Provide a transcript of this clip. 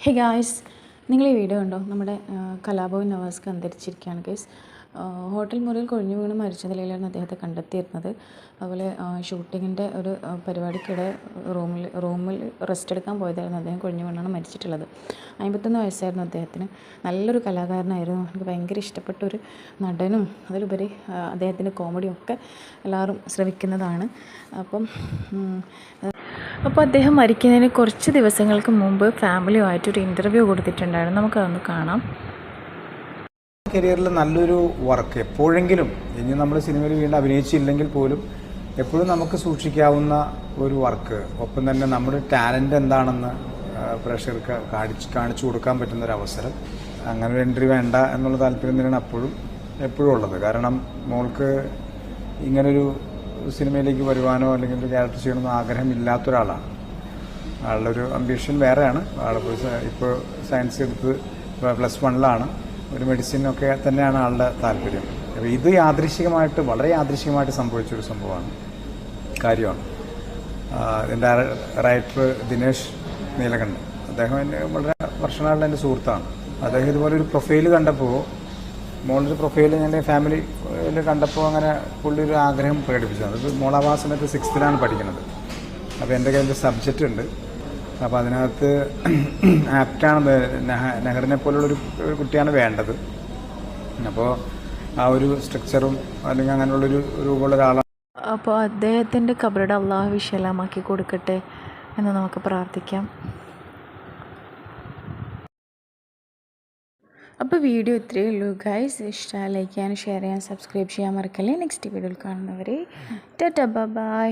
Hey guys നിങ്ങൾ ഈ video ഉണ്ടോ നമ്മുടെ കലാഭവൻ നവാസ്ക്ക് അന്തരിച്ചിരിക്കുകയാണ് ഗൈസ് ഹോട്ടൽ മുറിയിൽ കൊഴിഞ്ഞു വീണ് മരിച്ച നിലയിലാണ് അദ്ദേഹത്തെ കണ്ടെത്തിയിരുന്നത്. അതുപോലെ ഷൂട്ടിങ്ങിന്റെ ഒരു പരിപാടിക്കിടെ റൂമിൽ റൂമിൽ റെസ്റ്റ് എടുക്കാൻ പോയതായിരുന്നു അദ്ദേഹം. കൊഴിഞ്ഞു വീണാണ് മരിച്ചിട്ടുള്ളത്. അമ്പത്തൊന്ന് വയസ്സായിരുന്നു അദ്ദേഹത്തിന്. നല്ലൊരു കലാകാരനായിരുന്നു. എനിക്ക് ഭയങ്കര ഇഷ്ടപ്പെട്ട ഒരു നടനും അതിലുപരി അദ്ദേഹത്തിന്റെ കോമഡിയും ഒക്കെ എല്ലാവരും ശ്രമിക്കുന്നതാണ് അപ്പം അപ്പോൾ അദ്ദേഹം മരിക്കുന്നതിന് കുറച്ച് ദിവസങ്ങൾക്ക് മുമ്പ് ഫാമിലിയുമായിട്ടൊരു ഇന്റർവ്യൂ കൊടുത്തിട്ടുണ്ടായിരുന്നു. നമുക്കതൊന്ന് കാണാം. കരിയറിൽ നല്ലൊരു വർക്ക് എപ്പോഴെങ്കിലും ഇനി നമ്മൾ സിനിമയിൽ വീണ്ടും അഭിനയിച്ചില്ലെങ്കിൽ പോലും എപ്പോഴും നമുക്ക് സൂക്ഷിക്കാവുന്ന ഒരു വർക്ക് ഒപ്പം തന്നെ നമ്മുടെ ടാലന്റ് എന്താണെന്ന് പ്രേക്ഷകർക്ക് കാണിച്ച് കാണിച്ചു കൊടുക്കാൻ പറ്റുന്ന ഒരു അവസരം. അങ്ങനെ ഒരു എൻട്രി വേണ്ട എന്നുള്ള താല്പര്യം തന്നെയാണ് അപ്പോഴും എപ്പോഴും ഉള്ളത്. കാരണം മോൾക്ക് ഇങ്ങനൊരു സിനിമയിലേക്ക് വരുവാനോ അല്ലെങ്കിൽ ക്യാരക്ടർ ചെയ്യണമെന്നോ ആഗ്രഹമില്ലാത്ത ഒരാളാണ് ആളുടെ ഒരു അംബിഷൻ വേറെയാണ്. ആളിപ്പോൾ ഇപ്പോൾ സയൻസ് എടുത്ത് പ്ലസ് വണ്ണിലാണ് ഒരു മെഡിസിനൊക്കെ തന്നെയാണ് ആളുടെ താല്പര്യം. അപ്പോൾ ഇത് യാദൃശികമായിട്ട് വളരെ യാദൃശികമായിട്ട് സംഭവിച്ചൊരു സംഭവമാണ്. കാര്യമാണ്. എന്റെ റൈറ്റർ ദിനേഷ് നീലകണ്ഠൻ. അദ്ദേഹം എന്റെ വളരെ വർഷങ്ങളുടെ എന്റെ സുഹൃത്താണ്. അദ്ദേഹം ഇതുപോലെ ഒരു പ്രൊഫൈൽ കണ്ടപ്പോൾ മോളൊരു പ്രൊഫൈൽ ഞാൻ ഫാമിലിയിൽ കണ്ടപ്പോൾ അങ്ങനെ പുള്ളി ഒരു ആഗ്രഹം പ്രകടിപ്പിച്ചത് അത് മോളാവാ സമയത്ത് സിക്സ്ത്തിലാണ് പഠിക്കുന്നത്. അപ്പോൾ എന്റെ കയ്യിൽ സബ്ജക്റ്റ് ഉണ്ട്. അപ്പോൾ അതിനകത്ത് ആപ്റ്റാണ് നെഹറിനെ പോലുള്ളൊരു ഒരു കുട്ടിയാണ് വേണ്ടത്. അപ്പോൾ ആ ഒരു സ്ട്രക്ചറും അല്ലെങ്കിൽ അങ്ങനെയുള്ളൊരു രൂപമുള്ള ഒരാളാണ്. അപ്പോൾ അദ്ദേഹത്തിന്റെ കബറുടെ അള്ളാഹു വിശാലമാക്കി കൊടുക്കട്ടെ എന്ന് നമുക്ക് പ്രാർത്ഥിക്കാം. അപ്പോൾ വീഡിയോ ഇത്രയേ ഉള്ളൂ ഗൈസ് ഇഷ്ടമായി ലൈക്ക് ചെയ്യാൻ ഷെയർ ചെയ്യാൻ സബ്സ്ക്രൈബ് ചെയ്യാൻ മറക്കല്ലേ. നെക്സ്റ്റ് വീഡിയോയിൽ കാണുന്നവരെ ടാറ്റ ബൈ